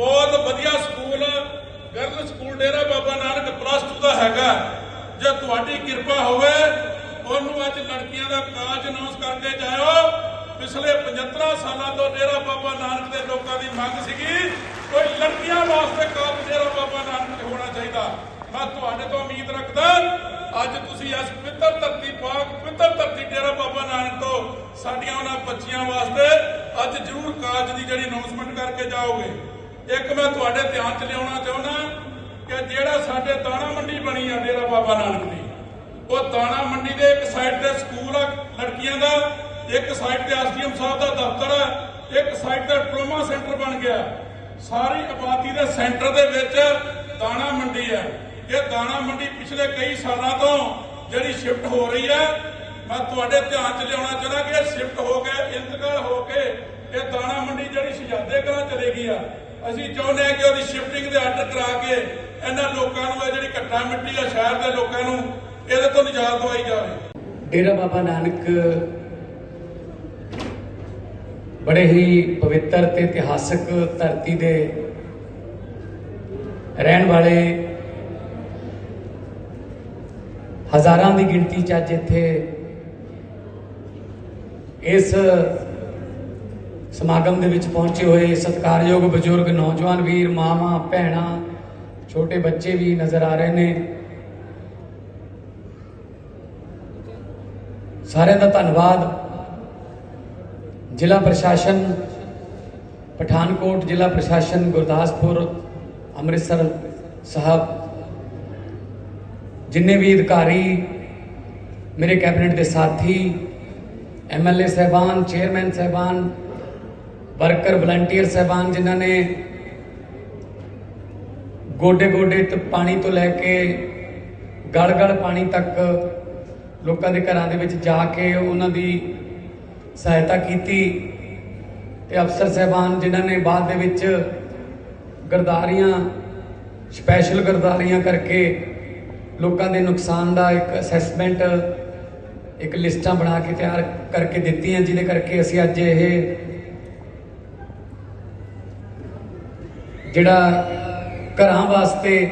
ਬਹੁਤ ਵਧੀਆ school girl school Dera Baba Nanak plus 2 ਦਾ ਹੈਗਾ। ਜੇ ਤੁਹਾਡੀ ਕਿਰਪਾ ਹੋਵੇ ਉਹਨੂੰ ਅੱਜ ਲੜਕੀਆਂ ਦਾ ਕਾਜ ਅਨਾਉਂਸ ਕਰਕੇ ਜਾਇਓ। ਪਿਛਲੇ 75 ਸਾਲਾਂ ਤੋਂ ਡੇਰਾ ਬਾਬਾ ਨਾਨਕ ਦੇ ਲੋਕਾਂ ਦੀ ਮੰਗ ਸੀਗੀ, ਕੋਈ ਲੜਕੀਆਂ ਵਾਸਤੇ ਕਾਜ ਡੇਰਾ ਬਾਬਾ ਨਾਨਕ ਤੇ ਹੋਣਾ ਚਾਹੀਦਾ। ਮੈਂ ਤੁਹਾਡੇ ਤੋਂ ਉਮੀਦ ਰੱਖਦਾ, ਅੱਜ ਤੁਸੀਂ ਇਸ ਪਵਿੱਤਰ ਧਰਤੀ ਪਾਕ ਪਿੱਤਰ ਧਰਤੀ ਡੇਰਾ ਬਾਬਾ ਨਾਨਕ ਤੋਂ ਸਾਡੀਆਂ ਉਹਨਾਂ ਬੱਚੀਆਂ ਵਾਸਤੇ ਅੱਜ ਜ਼ਰੂਰ ਕਾਜ ਦੀ ਜਿਹੜੀ ਅਨਾਉਂਸਮੈਂਟ ਕਰਕੇ ਜਾਓਗੇ। ਇੱਕ ਮੈਂ ਤੁਹਾਡੇ ਧਿਆਨ 'ਚ ਲਿਆਉਣਾ ਚਾਹੁੰਦਾ ਕਿ ਜਿਹੜਾ ਸਾਡੇ ਦਾਣਾ ਮੰਡੀ ਬਣੀ ਆ ਡੇਰਾ ਬਾਬਾ ਨਾਨਕ ਦੀ, ਉਹ ਦਾਣਾ ਮੰਡੀ ਦੇ ਇੱਕ ਸਾਈਡ ਤੇ ਸਕੂਲ ਆ ਲੜਕੀਆਂ ਦਾ, ਇੱਕ ਸਾਈਡ ਤੇ ਐਸਡੀਐਮ ਸਾਹਿਬ ਦਾ ਦਫ਼ਤਰ ਹੈ ਇੱਕ ਸਾਈਡ ਤੇ ਟਰੋਮਾ ਸੈਂਟਰ ਬਣ ਗਿਆ। ਸਾਰੀ ਆਬਾਦੀ ਦੇ ਸੈਂਟਰ ਦੇ ਵਿੱਚ ਦਾਣਾ ਮੰਡੀ ਹੈ ਇਹ ਦਾਣਾ ਮੰਡੀ ਪਿਛਲੇ ਕਈ ਸਾਲਾਂ ਤੋਂ ਜਿਹੜੀ ਸ਼ਿਫਟ ਹੋ ਰਹੀ ਹੈ ਮੈਂ ਤੁਹਾਡੇ ਧਿਆਨ 'ਚ ਲਿਆਉਣਾ ਚਾਹੁੰਦਾ ਕਿ ਇਹ ਸ਼ਿਫਟ ਹੋ ਕੇ, ਇੰਤਕਾਲ ਹੋ ਕੇ ਇਹ ਦਾਣਾ ਮੰਡੀ ਜਿਹੜੀ ਸ਼ਹਜ਼ਾਦੇ ਕਲਾਂ ਚਲੇ ਗਈ ਆ। ਅਸੀਂ ਚਾਹੁੰਦੇ ਹਾਂ ਕਿ ਉਹਦੀ ਸ਼ਿਫਟਿੰਗ ਦੇ ਆਰਡਰ ਕਰਾ ਕੇ ਇਹਨਾਂ ਲੋਕਾਂ ਨੂੰ ਇਹ ਜਿਹੜੀ ਘੱਟਾ ਮਿੱਟੀ ਆ ਸ਼ਹਿਰ ਦੇ ਲੋਕਾਂ ਨੂੰ ਇਹਦੇ ਤੋਂ ਨਿਜਾਤ ਦਵਾਈ ਜਾਵੇ। ਡੇਰਾ ਬਾਬਾ ਨਾਨਕ ਬੜੇ ਹੀ ਪਵਿੱਤਰ ਤੇ ਇਤਿਹਾਸਕ ਧਰਤੀ ਦੇ ਰਹਿਣ ਵਾਲੇ ਹਜ਼ਾਰਾਂ ਦੀ ਗਿਣਤੀ ਚ ਅੱਜ ਇੱਥੇ ਇਸ ਸਮਾਗਮ ਦੇ ਵਿੱਚ ਪਹੁੰਚੇ ਹੋਏ ਸਤਿਕਾਰਯੋਗ ਬਜ਼ੁਰਗ, ਨੌਜਵਾਨ ਵੀਰ, ਮਾਵਾਂ, ਭੈਣਾਂ, ਛੋਟੇ ਬੱਚੇ ਵੀ ਨਜ਼ਰ ਆ ਰਹੇ ਨੇ। ਸਾਰਿਆਂ ਦਾ ਧੰਨਵਾਦ। ਜ਼ਿਲ੍ਹਾ ਪ੍ਰਸ਼ਾਸਨ, ਪਠਾਨਕੋਟ ਜ਼ਿਲ੍ਹਾ ਪ੍ਰਸ਼ਾਸਨ, ਗੁਰਦਾਸਪੁਰ, ਅੰਮ੍ਰਿਤਸਰ ਸਾਹਿਬ, ਜਿੰਨੇ ਵੀ ਅਧਿਕਾਰੀ, ਮੇਰੇ ਕੈਬਨਿਟ ਦੇ ਸਾਥੀ ਐਮਐਲਏ ਸਹਿਬਾਨ, ਚੇਅਰਮੈਨ ਸਹਿਬਾਨ ਵਰਕਰ, ਵਲੰਟੀਅਰ ਸਹਿਬਾਨ ਜਿਨ੍ਹਾਂ ਨੇ ਗੋਡੇ ਗੋਡੇ ਤੇ ਪਾਣੀ ਤੋਂ ਲੈ ਕੇ ਗਲ ਗਲ ਪਾਣੀ ਤੱਕ ਲੋਕਾਂ ਦੇ ਘਰਾਂ ਦੇ ਵਿੱਚ ਜਾ ਕੇ ਉਹਨਾਂ ਦੀ ਸਹਾਇਤਾ ਕੀਤੀ ਤੇ ਅਫਸਰ ਸਹਿਬਾਨ ਜਿਨ੍ਹਾਂ ਨੇ ਬਾਅਦ ਦੇ ਵਿੱਚ ਗਰਦਾਰੀਆਂ ਸਪੈਸ਼ਲ ਗਰਦਾਰੀਆਂ ਕਰਕੇ ਲੋਕਾਂ ਦੇ ਨੁਕਸਾਨ ਦਾ ਇੱਕ ਅਸੈਸਮੈਂਟ ਇੱਕ ਲਿਸਟਾਂ ਬਣਾ ਕੇ ਤਿਆਰ ਕਰਕੇ ਦਿੱਤੀਆਂ, ਜਿਹਦੇ ਕਰਕੇ ਅਸੀਂ ਅੱਜ ਇਹ ਜਿਹੜਾ ਘਰਾਂ ਵਾਸਤੇ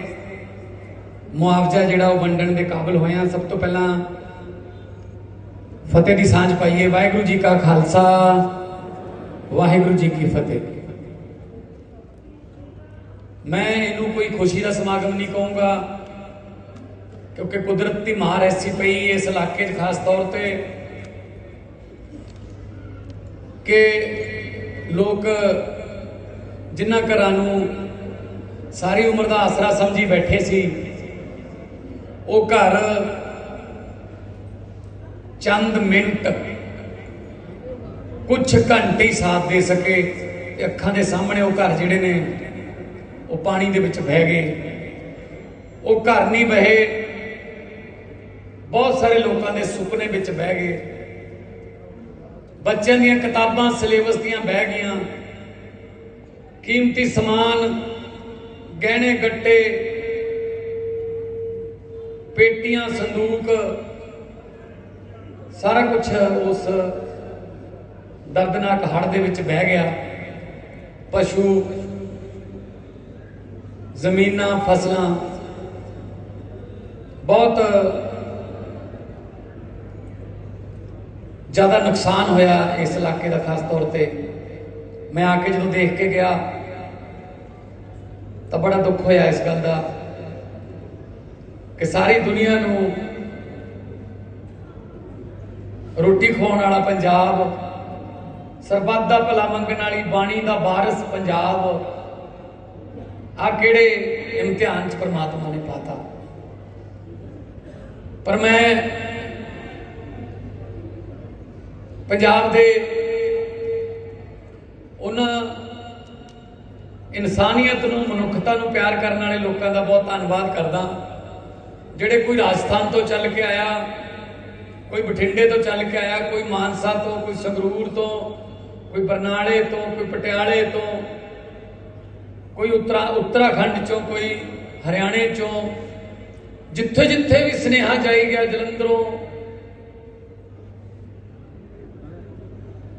ਮੁਆਵਜ਼ਾ ਜਿਹੜਾ ਉਹ ਵੰਡਣ ਦੇ ਕਾਬਿਲ ਹੋਇਆ ਸਭ ਤੋਂ ਪਹਿਲਾਂ ਫਤਿਹ ਦੀ ਸਾਂਝ ਪਾਈਏ। ਵਾਹਿਗੁਰੂ ਜੀ ਕਾ ਖਾਲਸਾ, ਵਾਹਿਗੁਰੂ ਜੀ ਕੀ ਫਤਿਹ। ਮੈਂ ਇਹਨੂੰ ਕੋਈ ਖੁਸ਼ੀ ਦਾ ਸਮਾਗਮ ਨਹੀਂ ਕਹੂੰਗਾ, ਕਿਉਂਕਿ ਕੁਦਰਤ ਦੀ ਮਾਰ ਐਸੀ ਪਈ ਇਸ ਇਲਾਕੇ 'ਚ ਖਾਸ ਤੌਰ ਤੇ ਕਿ ਲੋਕ ਜਿਨ੍ਹਾਂ ਘਰਾਂ ਨੂੰ ਸਾਰੀ ਉਮਰ ਦਾ ਆਸਰਾ ਸਮਝੀ ਬੈਠੇ ਸੀ, ਉਹ ਘਰ ਚੰਦ ਮਿੰਟ ਕੁਝ ਘੰਟੇ ਹੀ ਸਾਥ ਦੇ ਸਕੇ ਤੇ ਅੱਖਾਂ ਦੇ ਸਾਹਮਣੇ ਉਹ ਘਰ ਜਿਹੜੇ ਨੇ, ਉਹ ਪਾਣੀ ਦੇ ਵਿੱਚ ਵਹਿ ਗਏ। ਉਹ ਘਰ ਨਹੀਂ ਬਹੇ, ਬਹੁਤ ਸਾਰੇ ਲੋਕਾਂ ਦੇ ਸੁਪਨੇ ਵਿੱਚ ਬਹਿ ਗਏ। ਬੱਚਿਆਂ ਦੀਆਂ ਕਿਤਾਬਾਂ, ਸਿਲੇਬਸ ਦੀਆਂ ਬਹਿ ਗਈਆਂ। ਕੀਮਤੀ ਸਮਾਨ, ਗਹਿਣੇ ਗੱਟੇ, ਪੇਟੀਆਂ, ਸੰਦੂਕ, ਸਾਰਾ ਕੁਝ ਉਸ ਦਰਦਨਾਕ ਹੜ ਦੇ ਵਿੱਚ ਬਹਿ ਗਿਆ। ਪਸ਼ੂ, ਜ਼ਮੀਨਾਂ, ਫਸਲਾਂ, ਬਹੁਤ ਜ਼ਿਆਦਾ ਨੁਕਸਾਨ ਹੋਇਆ ਇਸ ਇਲਾਕੇ ਦਾ, ਖਾਸ ਤੌਰ ਤੇ। ਮੈਂ ਆ ਕੇ ਜਦੋਂ ਦੇਖ ਕੇ ਗਿਆ ਤਾਂ ਬੜਾ ਦੁੱਖ ਹੋਇਆ ਇਸ ਗੱਲ ਦਾ ਕਿ ਸਾਰੀ ਦੁਨੀਆ ਨੂੰ ਰੋਟੀ ਖਵਾਉਣ ਵਾਲਾ ਪੰਜਾਬ, ਸਰਬੱਤ ਦਾ ਭਲਾ ਮੰਗਣ ਵਾਲੀ ਬਾਣੀ ਦਾ ਵਾਰਿਸ ਪੰਜਾਬ ਆ ਕਿਹੜੇ ਇਮਤਿਹਾਨ ਚ ਪ੍ਰਮਾਤਮਾ ਨੇ ਪਾਤਾ। ਪਰ ਮੈਂ ਪੰਜਾਬ ਦੇ ਉਹਨਾਂ ਇਨਸਾਨੀਅਤ ਨੂੰ, ਮਨੁੱਖਤਾ ਨੂੰ ਪਿਆਰ ਕਰਨ ਵਾਲੇ ਲੋਕਾਂ ਦਾ ਬਹੁਤ ਧੰਨਵਾਦ ਕਰਦਾ। ਜਿਹੜੇ ਕੋਈ ਰਾਜਸਥਾਨ ਤੋਂ ਚੱਲ ਕੇ ਆਇਆ, ਕੋਈ ਬਠਿੰਡੇ ਤੋਂ ਚੱਲ ਕੇ ਆਇਆ, ਕੋਈ ਮਾਨਸਾ ਤੋਂ, ਕੋਈ ਸੰਗਰੂਰ ਤੋਂ, ਕੋਈ ਬਰਨਾਲੇ ਤੋਂ, ਕੋਈ ਪਟਿਆਲੇ ਤੋਂ, ਕੋਈ ਉੱਤਰਾ, ਉੱਤਰਾਖੰਡ ਚੋਂ, ਕੋਈ ਹਰਿਆਣੇ ਚੋਂ, ਜਿੱਥੇ ਜਿੱਥੇ ਵੀ ਸਨੇਹਾ ਜਾਈ ਗਿਆ, ਜਲੰਧਰੋਂ,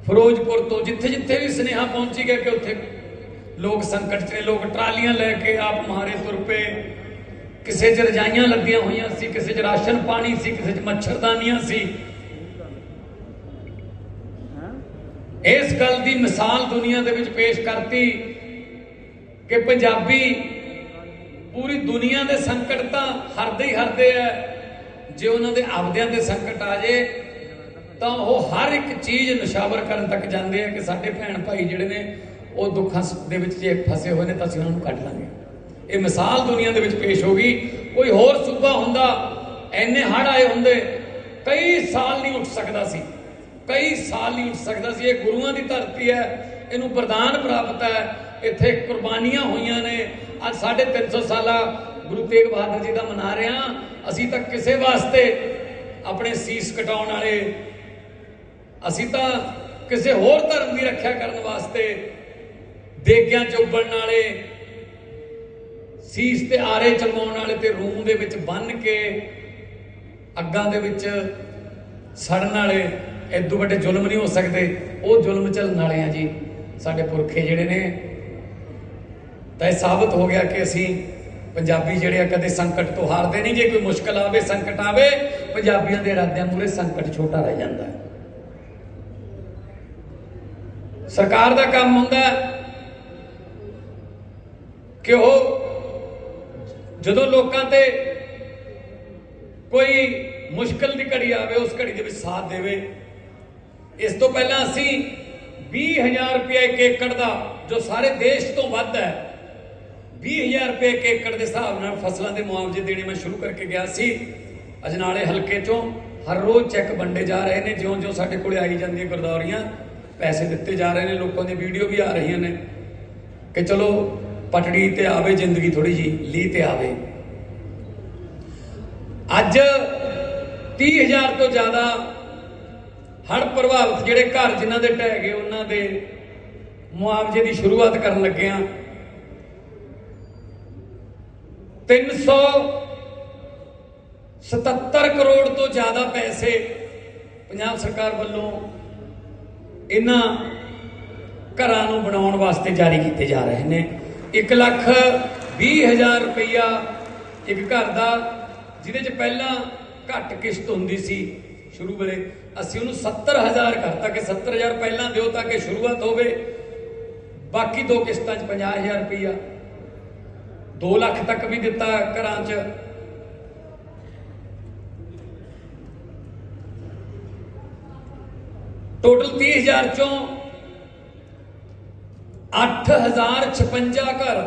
ਫਿਰੋਜ਼ਪੁਰ ਤੋਂ, ਜਿੱਥੇ ਜਿੱਥੇ ਵੀ ਸੁਨੇਹਾ ਪਹੁੰਚੀ ਗਿਆ ਕਿ ਉੱਥੇ ਲੋਕ ਸੰਕਟ 'ਚ ਨੇ, ਲੋਕ ਟਰਾਲੀਆਂ ਲੈ ਕੇ ਆਪ ਮਾਰੇ ਤੁਰ ਪਏ। ਕਿਸੇ 'ਚ ਰਜਾਈਆਂ ਲੱਗੀਆਂ ਹੋਈਆਂ ਸੀ, ਕਿਸੇ 'ਚ ਰਾਸ਼ਨ ਪਾਣੀ ਸੀ, ਕਿਸੇ 'ਚ ਮੱਛਰਦਾਨੀਆਂ ਸੀ। ਇਸ ਗੱਲ ਦੀ ਮਿਸਾਲ ਦੁਨੀਆ ਦੇ ਵਿੱਚ ਪੇਸ਼ ਕਰਤੀ ਕਿ ਪੰਜਾਬੀ ਪੂਰੀ ਦੁਨੀਆ ਦੇ ਸੰਕਟ ਤਾਂ ਹਰਦੇ ਹੀ ਹਰਦੇ ਆ। ਜੇ ਉਹਨਾਂ ਦੇ ਆਪਦਿਆਂ ਦੇ ਸੰਕਟ ਆ ਜੇ, ਤਾਂ ਉਹ ਹਰ ਇੱਕ ਚੀਜ਼ ਨਿਸ਼ਾਵਰ ਕਰਨ ਤੱਕ ਜਾਂਦੇ ਆ ਕਿ ਸਾਡੇ ਭੈਣ ਭਾਈ ਜਿਹੜੇ ਨੇ ਉਹ ਦੁੱਖਾਂ ਦੇ ਵਿੱਚ ਜੇ ਫਸੇ ਹੋਏ ਨੇ ਤਾਂ ਅਸੀਂ ਉਹਨਾਂ ਨੂੰ ਕੱਢ ਲਾਂਗੇ। ਇਹ ਮਿਸਾਲ ਦੁਨੀਆ ਦੇ ਵਿੱਚ ਪੇਸ਼ ਹੋ ਗਈ। ਕੋਈ ਹੋਰ ਸੂਬਾ ਹੁੰਦਾ, ਐਨੇ ਹੜ ਆਏ ਹੁੰਦੇ, ਕਈ ਸਾਲ ਨਹੀਂ ਉੱਠ ਸਕਦਾ ਸੀ। ਕਈ ਸਾਲ ਨਹੀਂ ਉੱਠ ਸਕਦਾ ਸੀ। ਇਹ ਗੁਰੂਆਂ ਦੀ ਧਰਤੀ ਹੈ, ਇਹਨੂੰ ਪ੍ਰਦਾਨ ਪ੍ਰਾਪਤ ਹੈ। ਇੱਥੇ ਕੁਰਬਾਨੀਆਂ ਹੋਈਆਂ ਨੇ। ਅੱਜ 350 ਸਾਲਾ ਗੁਰੂ ਤੇਗ ਬਹਾਦਰ ਜੀ ਦਾ ਮਨਾ ਰਹੇ ਹਾਂ। ਅਸੀਂ ਤਾਂ ਕਿਸੇ ਵਾਸਤੇ ਆਪਣੇ ਸੀਸ ਕਟਾਉਣ ਵਾਲੇ, ਅਸੀਂ ਤਾਂ ਕਿਸੇ ਹੋਰ ਧਰਮ ਦੀ ਰੱਖਿਆ ਕਰਨ ਵਾਸਤੇ ਦੇਗਿਆਂ ਚ ਉੱਬਲਣ ਵਾਲੇ, ਸੀਸ ਤੇ ਆਰੇ ਚਲਵਾਉਣ ਵਾਲੇ ਤੇ ਰੂਮ ਦੇ ਵਿੱਚ ਬੰਨ ਕੇ ਅੱਗਾਂ ਦੇ ਵਿੱਚ ਸੜਨ ਵਾਲੇ ਐਦੂ ਵੱਡੇ ਜ਼ੁਲਮ ਨਹੀਂ ਹੋ ਸਕਦੇ। ਉਹ ਜ਼ੁਲਮ ਚੱਲਣ ਵਾਲੇ ਆ ਜੀ, ਸਾਡੇ ਪੁਰਖੇ ਜਿਹੜੇ ਨੇ। ਤਾਂ ਇਹ ਸਾਬਤ ਹੋ ਗਿਆ ਕਿ ਅਸੀਂ ਪੰਜਾਬੀ ਜਿਹੜੇ ਆ, ਕਦੇ ਸੰਕਟ ਤੋਂ ਹਾਰਦੇ ਨਹੀਂ। ਜੇ ਕੋਈ ਮੁਸ਼ਕਲ ਆਵੇ, ਸੰਕਟ ਆਵੇ, ਪੰਜਾਬੀਆਂ ਦੇ ਇਰਾਦਿਆਂ ਮੂਰੇ ਸੰਕਟ ਛੋਟਾ ਰਹਿ ਜਾਂਦਾ ਸਰਕਾਰ ਦਾ ਕੰਮ ਹੁੰਦਾ ਹੈ ਕਿ ਉਹ ਜਦੋਂ ਲੋਕਾਂ ਤੇ ਕੋਈ ਮੁਸ਼ਕਲ ਦੀ ਘੜੀ ਆਵੇ, ਉਸ ਘੜੀ ਦੇ ਵਿੱਚ ਸਾਥ ਦੇਵੇ। ਇਸ ਤੋਂ ਪਹਿਲਾਂ ਅਸੀਂ 20000 ਰੁਪਏ ਇੱਕ ਏਕੜ ਦਾ, ਜੋ ਸਾਰੇ ਦੇਸ਼ ਤੋਂ ਵੱਧ ਹੈ 20000 ਰੁਪਏ ਇੱਕ ਏਕੜ ਦੇ ਹਿਸਾਬ ਨਾਲ ਫਸਲਾਂ ਦੇ ਮੁਆਵਜ਼ੇ ਦੇਣੇ ਮੈਂ ਸ਼ੁਰੂ ਕਰਕੇ ਗਿਆ ਸੀ। ਅਜਨਾਲੇ ਹਲਕੇ ਚੋਂ ਹਰ ਰੋਜ਼ ਚੈੱਕ ਵੰਡੇ ਜਾ ਰਹੇ ਨੇ, ਜਿਉਂ-ਜਿਉਂ ਸਾਡੇ ਕੋਲੇ ਆਈ ਜਾਂਦੀਆਂ ਗੁਰਦੌਰੀਆਂ, ਪੈਸੇ ਦਿੱਤੇ ਜਾ ਰਹੇ ਨੇ, ਲੋਕਾਂ ਦੀ ਵੀਡੀਓ ਵੀ ਆ ਰਹੀਆਂ ਨੇ। ਕਿ ਚਲੋ ਪਟੜੀ ਤੇ ਆਵੇ, ਜ਼ਿੰਦਗੀ ਥੋੜੀ ਜੀ ਲੀ ਤੇ ਆਵੇ। ਅੱਜ 30000 ਤੋਂ ਜ਼ਿਆਦਾ ਹੜ੍ਹ ਪ੍ਰਭਾਵਿਤ ਜਿਹੜੇ ਘਰ ਜਿਨ੍ਹਾਂ ਦੇ ਢਹਿ ਗਏ, ਉਹਨਾਂ ਦੇ ਮੁਆਵਜ਼ੇ ਦੀ ਸ਼ੁਰੂਆਤ ਕਰਨ ਲੱਗੇ ਆ 377 ਕਰੋੜ ਤੋਂ ਜ਼ਿਆਦਾ ਪੈਸੇ ਪੰਜਾਬ ਸਰਕਾਰ ਵੱਲੋਂ ਇਹਨਾਂ ਘਰਾਂ ਨੂੰ ਬਣਾਉਣ ਵਾਸਤੇ ਜਾਰੀ ਕੀਤੇ ਜਾ ਰਹੇ ਨੇ। 1 ਲੱਖ 20 ਹਜ਼ਾਰ ਰੁਪਈਆ ਇੱਕ ਘਰ ਦਾ, ਜਿਹਦੇ ਚ ਪਹਿਲਾਂ ਘੱਟ ਕਿਸ਼ਤ ਹੁੰਦੀ ਸੀ ਸ਼ੁਰੂ ਵੇਲੇ। ਅਸੀਂ ਉਹਨੂੰ 70000 ਕਰਤਾ ਕਿ 70000 ਪਹਿਲਾਂ ਦਿਓ ਤਾਂ ਕਿ ਸ਼ੁਰੂਆਤ ਹੋਵੇ। ਬਾਕੀ ਦੋ ਕਿਸ਼ਤਾਂ ਚ 50000 ਰੁਪਈਆ। 2 ਲੱਖ ਤੱਕ ਵੀ ਦਿੱਤਾ ਘਰਾਂ 'ਚ। ਟੋਟਲ 30000 ਚੋਂ 8056 ਘਰ।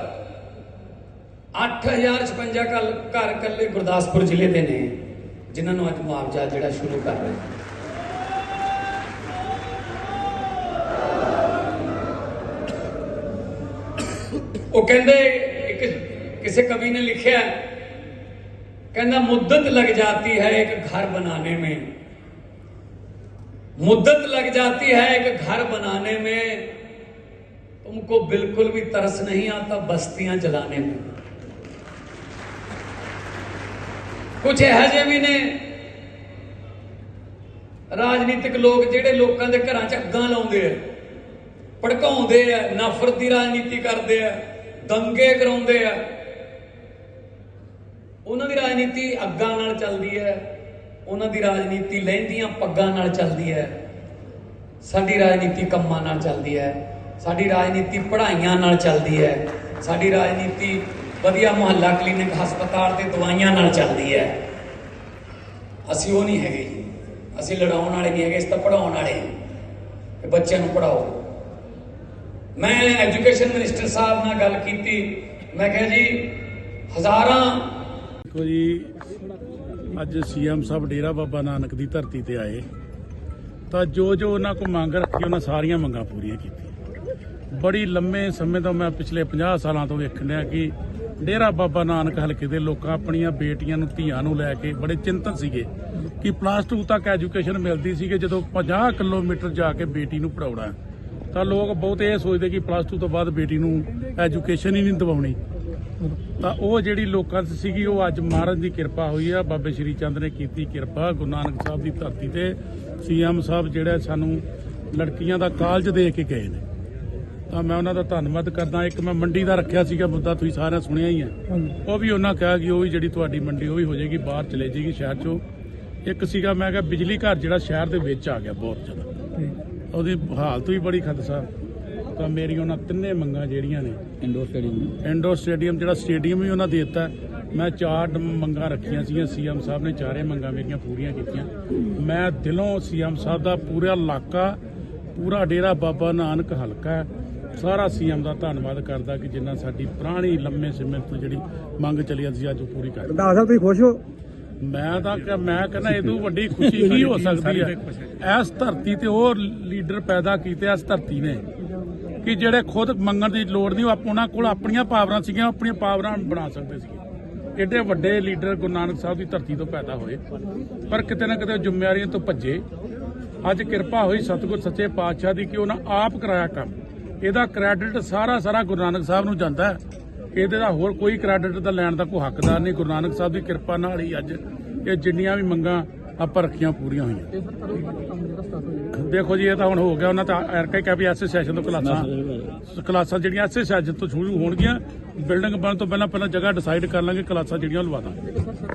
8056 ਘਰ ਘਰ ਕੱਲੇ ਗੁਰਦਾਸਪੁਰ ਜ਼ਿਲ੍ਹੇ ਦੇ ਨੇ, ਜਿਨ੍ਹਾਂ ਨੂੰ ਅੱਜ ਮੁਆਵਜ਼ਾ ਜਿਹੜਾ ਸ਼ੁਰੂ ਕਰ ਰਹੇ ਉਹ ਕਹਿੰਦੇ, ਇੱਕ ਕਿਸੇ ਕਵੀ ਨੇ ਲਿਖਿਆ, ਕਹਿੰਦਾ, ਮੁੱਦਤ ਲਗ ਜਾਤੀ ਹੈ ਇੱਕ ਘਰ ਬਣਾਉਣੇ में ਮੁੱਦਤ ਲਗ ਜਾਤੀ ਹੈ ਇੱਕ ਘਰ ਬਣਾਉਣੇ में तुमको बिल्कुल भी तरस नहीं आता बस्तियां जलाने में ਕੁਝ ਇਹੋ ਜਿਹੇ ਵੀ ਨੇ ਰਾਜਨੀਤਿਕ ਲੋਕ ਜਿਹੜੇ ਲੋਕਾਂ ਦੇ ਘਰਾਂ 'ਚ ਅੱਗਾਂ ਲਾਉਂਦੇ ਆ ਭੜਕਾਉਂਦੇ ਆ ਨਫ਼ਰਤ ਦੀ ਰਾਜਨੀਤੀ ਕਰਦੇ ਆ ਦੰਗੇ ਕਰਾਉਂਦੇ ਆ ਉਹਨਾਂ ਦੀ ਰਾਜਨੀਤੀ ਅੱਗਾਂ ਨਾਲ ਚੱਲਦੀ ਹੈ ਉਹਨਾਂ ਦੀ ਰਾਜਨੀਤੀ ਲਹਿੰਦੀਆਂ ਪੱਗਾਂ ਨਾਲ ਚੱਲਦੀ ਹੈ ਸਾਡੀ ਰਾਜਨੀਤੀ ਕੰਮਾਂ ਨਾਲ ਚੱਲਦੀ ਹੈ ਸਾਡੀ ਰਾਜਨੀਤੀ ਪੜ੍ਹਾਈਆਂ ਨਾਲ ਚੱਲਦੀ ਹੈ। ਸਾਡੀ ਰਾਜਨੀਤੀ ਵਧੀਆ ਮੁਹੱਲਾ ਕਲੀਨਿਕ ਹਸਪਤਾਲ ਤੇ ਦਵਾਈਆਂ ਨਾਲ ਚੱਲਦੀ ਹੈ। ਅਸੀਂ ਉਹ ਨਹੀਂ ਹੈਗੇ ਜੀ। ਅਸੀਂ ਲੜਾਉਣ ਵਾਲੇ ਨਹੀਂ ਹੈਗੇ, ਅਸੀਂ ਤਾਂ ਪੜਾਉਣ ਵਾਲੇ ਹਾਂ। ਕਿ ਬੱਚਿਆਂ ਨੂੰ ਪੜਾਓ ਮੈਂ ਐਜੂਕੇਸ਼ਨ ਮਿਨਿਸਟਰ ਸਾਹਿਬ ਨਾਲ ਗੱਲ ਕੀਤੀ। ਮੈਂ ਕਿਹਾ ਜੀ, ਹਜ਼ਾਰਾਂ ਦੇਖੋ ਜੀ, ਅੱਜ ਸੀਐਮ ਸਾਹਿਬ ਡੇਰਾ ਬਾਬਾ ਨਾਨਕ ਦੀ ਧਰਤੀ ਤੇ ਆਏ। ਤਾਂ ਜੋ ਜੋ ਉਹਨਾਂ ਕੋ ਮੰਗ ਰੱਖੀ, ਉਹਨਾਂ ਸਾਰੀਆਂ ਮੰਗਾਂ ਪੂਰੀਆਂ ਕੀਤੀਆਂ। ਬੜੀ ਲੰਮੇ ਸਮੇਂ ਤੋਂ ਮੈਂ ਪਿਛਲੇ 50 ਸਾਲਾਂ ਤੋਂ ਵੇਖਣ ਡਿਆ ਕਿ ਡੇਰਾ ਬਾਬਾ ਨਾਨਕ ਹਲਕੇ ਦੇ ਲੋਕਾਂ ਆਪਣੀਆਂ ਬੇਟੀਆਂ ਨੂੰ, ਧੀਆਂ ਨੂੰ ਲੈ ਕੇ ਬੜੇ ਚਿੰਤਨ ਸੀਗੇ ਕਿ ਪਲੱਸ 2 ਤੱਕ ਐਜੂਕੇਸ਼ਨ ਮਿਲਦੀ ਸੀ ਕਿ ਜਦੋਂ 50 ਕਿਲੋਮੀਟਰ ਜਾ ਕੇ ਬੇਟੀ ਨੂੰ ਪੜਾਉਣਾ ਤਾਂ ਲੋਕ ਬਹੁਤ ਇਹ ਸੋਚਦੇ ਕਿ ਪਲੱਸ 2 ਤੋਂ ਬਾਅਦ ਬੇਟੀ ਨੂੰ ਐਜੂਕੇਸ਼ਨ ਹੀ ਨਹੀਂ ਦਿਵਾਉਣੀ। ਤਾਂ ਉਹ ਜਿਹੜੀ ਲੋਕਾਂ 'ਚ ਸੀਗੀ, ਉਹ ਅੱਜ ਮਹਾਰਾਜ ਦੀ ਕਿਰਪਾ ਹੋਈ ਆ। ਬਾਬੇ ਸ਼੍ਰੀ ਚੰਦ ਨੇ ਕੀਤੀ ਕਿਰਪਾ, ਗੁਰੂ ਨਾਨਕ ਸਾਹਿਬ ਦੀ ਧਰਤੀ ਤੇ। ਸੀਐਮ ਸਾਹਿਬ ਜਿਹੜਾ ਸਾਨੂੰ ਲੜਕੀਆਂ ਦਾ ਕਾਲਜ ਦੇ ਕੇ ਗਏ ਨੇ। ਤਾਂ ਮੈਂ ਉਹਨਾਂ ਦਾ ਧੰਨਵਾਦ ਕਰਦਾ। ਇੱਕ ਮੈਂ ਮੰਡੀ ਦਾ ਰੱਖਿਆ ਸੀਗਾ ਮੁੱਦਾ ਤੁਸੀਂ ਸਾਰਿਆਂ ਸੁਣਿਆ ਹੀ ਹੈ। ਉਹ ਵੀ ਉਹਨਾਂ ਕਿਹਾ ਕਿ ਉਹ ਵੀ ਜਿਹੜੀ ਤੁਹਾਡੀ ਮੰਡੀ ਉਹ ਵੀ ਹੋ ਜਾਏਗੀ ਬਾਹਰ ਚਲੇ ਜਾਏਗੀ ਸ਼ਹਿਰ ਚੋਂ। ਇੱਕ ਸੀਗਾ ਮੈਂ ਕਿਹਾ ਬਿਜਲੀ ਘਰ ਜਿਹੜਾ ਸ਼ਹਿਰ ਦੇ ਵਿੱਚ ਆ ਗਿਆ ਬਹੁਤ ਜ਼ਿਆਦਾ। ਉਹਦੀ ਹਾਲਤ ਵੀ ਬੜੀ ਖਦਸਾ ਤਾਂ ਮੇਰੀ ਉਹਨਾਂ ਤਿੰਨੇ ਮੰਗਾਂ ਜਿਹੜੀਆਂ ਨੇ ਇੰਡੋਰ ਸਟੇਡੀਅਮ ਇੰਡੋਰ ਸਟੇਡੀਅਮ ਜਿਹੜਾ ਸਟੇਡੀਅਮ ਵੀ ਉਹਨਾਂ ਦੇ ਦਿੱਤਾ। ਮੈਂ ਚਾਰ ਮੰਗਾਂ ਰੱਖੀਆਂ ਸੀਗੀਆਂ ਸੀਐਮ ਸਾਹਿਬ ਨੇ ਚਾਰੇ ਮੰਗਾਂ ਮੇਰੀਆਂ ਪੂਰੀਆਂ ਕੀਤੀਆਂ। ਮੈਂ ਦਿਲੋਂ ਸੀਐਮ ਸਾਹਿਬ ਦਾ ਪੂਰਾ ਇਲਾਕਾ ਪੂਰਾ ਡੇਰਾ ਬਾਬਾ ਨਾਨਕ ਹਲਕਾ ਹੈ, ਸਾਰਾ ਸੀਐਮ ਦਾ ਧੰਨਵਾਦ ਕਰਦਾ ਕਿ ਜਿੰਨਾ ਸਾਡੀ ਪੁਰਾਣੀ ਲੰਮੇ ਸਮੇਂ ਤੋਂ ਜਿਹੜੀ ਮੰਗ ਚੱਲੀ ਸੀ ਅੱਜ ਉਹ ਪੂਰੀ ਕਰ ਦਿੱਤੀ। ਸਾਹਿਬ ਤੁਸੀਂ ਖੁਸ਼ ਹੋ? ਮੈਂ ਤਾਂ ਕਿ ਮੈਂ ਕਹਿੰਦਾ ਇਹਦੋਂ ਵੱਡੀ ਖੁਸ਼ੀ ਕੀ ਹੋ ਸਕਦੀ ਹੈ? ਇਸ ਧਰਤੀ ਤੇ ਉਹ ਲੀਡਰ ਪੈਦਾ ਕੀਤੇ ਇਸ ਧਰਤੀ ਨੇ ਕਿ ਜਿਹੜੇ ਖੁਦ ਮੰਗਣ ਦੀ ਲੋੜ ਨਹੀਂ ਉਹ ਆਪ- ਉਹਨਾਂ ਕੋਲ ਆਪਣੀਆਂ ਪਾਵਰਾਂ ਸੀਗੀਆਂ ਉਹ ਆਪਣੀਆਂ ਪਾਵਰਾਂ ਬਣਾ ਸਕਦੇ ਸੀ ਏਡੇ ਵੱਡੇ ਲੀਡਰ ਗੁਰੂ ਨਾਨਕ ਸਾਹਿਬ ਦੀ ਧਰਤੀ ਤੋਂ ਪੈਦਾ ਹੋਏ ਪਰ ਕਿਤੇ ਨਾ ਕਿਤੇ ਉਹ ਜ਼ਿੰਮੇਵਾਰੀਆਂ ਤੋਂ ਭੱਜੇ। ਅੱਜ ਕਿਰਪਾ ਹੋਈ ਸਤਿਗੁਰ ਸੱਚੇ ਪਾਤਸ਼ਾਹ ਦੀ ਕਿ ਉਹਨਾਂ ਆਪ ਕਰਾਇਆ ਕੰਮ। ਇਹਦਾ ਕ੍ਰੈਡਿਟ ਸਾਰਾ ਸਾਰਾ ਗੁਰੂ ਨਾਨਕ ਸਾਹਿਬ ਨੂੰ ਜਾਂਦਾ ਹੈ। ਇਹਦੇ ਦਾ ਹੋਰ ਕੋਈ ਕ੍ਰੈਡਿਟ ਦਾ ਲੈਣ ਦਾ ਕੋਈ ਹੱਕਦਾਰ ਨਹੀਂ। ਗੁਰੂ ਨਾਨਕ ਸਾਹਿਬ ਦੀ ਕਿਰਪਾ ਨਾਲ ਹੀ ਅੱਜ ਇਹ ਜਿੰਨੀਆਂ ਵੀ ਮੰਗਾਂ ਆਪਾਂ ਰੱਖੀਆਂ ਪੂਰੀਆਂ ਹੋਈਆਂ। ਦੇਖੋ ਜੀ ਇਹ ਤਾਂ ਹੁਣ ਹੋ ਗਿਆ। ਉਹਨਾਂ ਤਾਂ ਐਰਕਾ ਹੀ ਕਿਹਾ ਵੀ ਐਸੇ ਸੈਸ਼ਨ ਤੋਂ ਕਲਾਸਾਂ ਕਲਾਸਾਂ ਜਿਹੜੀਆਂ ਐਸੇ ਸੈਸ਼ਨ ਤੋਂ ਸ਼ੁਰੂ ਹੋਣਗੀਆਂ ਬਿਲਡਿੰਗ ਬਣਨ ਤੋਂ ਪਹਿਲਾਂ ਪਹਿਲਾਂ ਜਗ੍ਹਾ ਡਿਸਾਈਡ ਕਰ ਲਾਂਗੇ ਕਲਾਸਾਂ ਜਿਹੜੀਆਂ ਉਹ ਲਵਾ ਦਾਂਗੇ।